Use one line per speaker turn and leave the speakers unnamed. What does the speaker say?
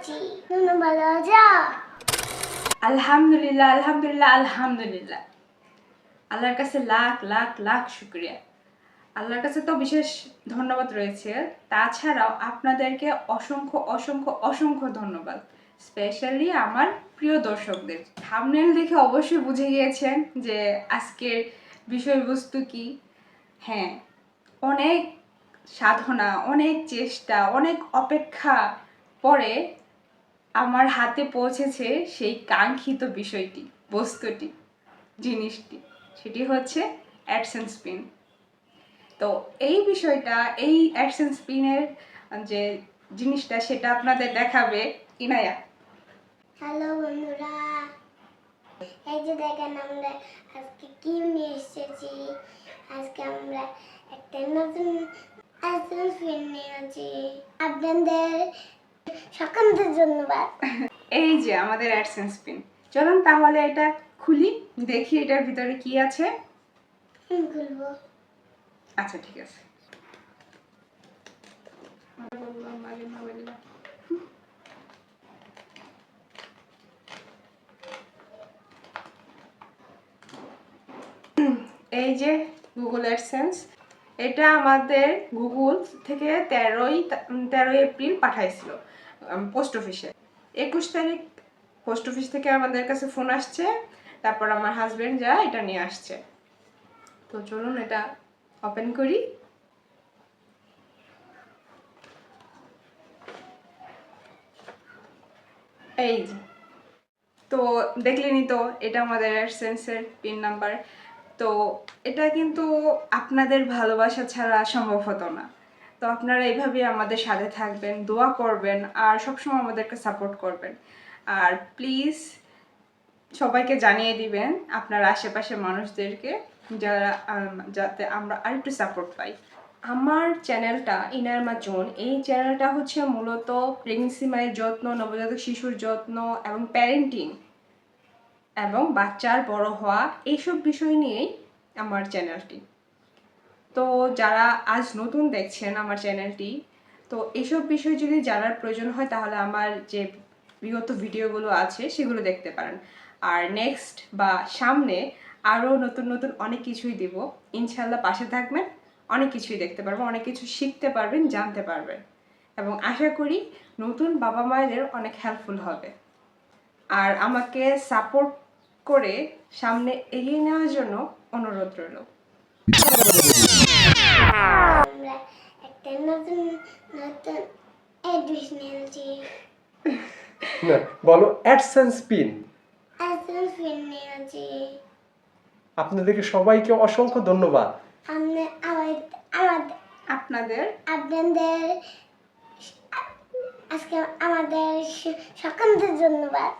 আছি তুমি ভালো আছো?
আলহামদুলিল্লাহ আলহামদুলিল্লাহ আলহামদুলিল্লাহ। আল্লাহর কাছে লাখ লাখ লাখ শুক্রিয়া। আল্লাহর কাছে তো বিশেষ ধন্যবাদ রয়েছে। তাছাড়াও আপনাদেরকে অসংখ্য অসংখ্য অসংখ্য ধন্যবাদ। স্পেশালি আমার প্রিয় দর্শকদের। থামনেল দেখে অবশ্যই বুঝে গিয়েছেন যে আজকের বিষয়বস্তু কি। হ্যাঁ অনেক সাধনা, অনেক চেষ্টা, অনেক অপেক্ষা পরে আমার হাতে পৌঁছেছে সেই কাঙ্ক্ষিত বিষয়টি, বস্তুটি, জিনিসটি। সেটি হচ্ছে অ্যাডসেন্স পিন তো এই বিষয়টা, এই অ্যাডসেন্স পিনের যে জিনিসটা, সেটা আপনাদের দেখাবে ইনায়া।
হ্যালো বন্ধুরা, এই যে দেখেন আমরা আজকে কি নিয়ে এসেছি? আজকে আমরা একটা নতুন অ্যাসেন্স ফিল্ম নিয়েছি আপনাদের সকলদের ধন্যবাদ
এই যে আমাদের অ্যাডসেন্স পিন চলুন তাহলে এটা খুলি দেখি এটার ভিতরে কি আছে।
খুলবো।
আচ্ছা ঠিক আছে। এই যে গুগল অ্যাডসেন্স এটা আমাদের গুগল থেকে তেরোই তেরোই এপ্রিল পাঠাইছিল। পোস্ট অফিসে একুশ তারিখ পোস্ট অফিস থেকে আমাদের কাছে ফোন আসছে, তারপর আমার হাজবেন্ড যা এটা নিয়ে আসছে। তো চলুন এটা ওপেন করি। এই তো দেখলেনই তো, এটা আমাদের অ্যাডসেন্সের পিন নাম্বার তো এটা কিন্তু আপনাদের ভালোবাসা ছাড়া সম্ভব হতো না। তো আপনারা এইভাবে আমাদের সাথে থাকবেন, দোয়া করবেন আর সবসময় আমাদেরকে সাপোর্ট করবেন। আর প্লিজ সবাইকে জানিয়ে দিবেন আপনার আশেপাশের মানুষদেরকে যারা যাতে আমরা আরেকটু সাপোর্ট পাই। আমার চ্যানেলটা ইনার মাজুন এই চ্যানেলটা হচ্ছে মূলত প্রেগনেন্সি মায়ের যত্ন, নবজাতক শিশুর যত্ন এবং প্যারেন্টিং এবং বাচ্চার বড় হওয়া এইসব বিষয় নিয়েই আমার চ্যানেলটি তো যারা আজ নতুন দেখছেন আমার চ্যানেলটি, তো এইসব বিষয় যদি জানার প্রয়োজন হয় তাহলে আমার যে বিগত ভিডিওগুলো আছে সেগুলো দেখতে পারেন। আর নেক্সট বা সামনে আরও নতুন নতুন অনেক কিছুই দিব। ইনশাল্লাহ পাশে থাকবেন, অনেক কিছুই দেখতে পারবেন, অনেক কিছু শিখতে পারবেন, জানতে পারবেন। এবং আশা করি নতুন বাবা মায়েদের অনেক হেল্পফুল হবে। আর আমাকে সাপোর্ট করে সামনে এগিয়ে নেওয়ার জন্য অনুরোধ রইল।
আমরা একটা নতুন নতুন অ্যাড্রেস নিয়েছি।
না বলো অ্যাডসেন্স পিন
অ্যাসেন্স ফিল্ম নিয়েছি।
আপনাদেরকে সবাইকে অসংখ্য ধন্যবাদ।
আমরা আমাদের আমাদের
আপনাদের
আপনাদের আজকে আমাদের সকলদের ধন্যবাদ।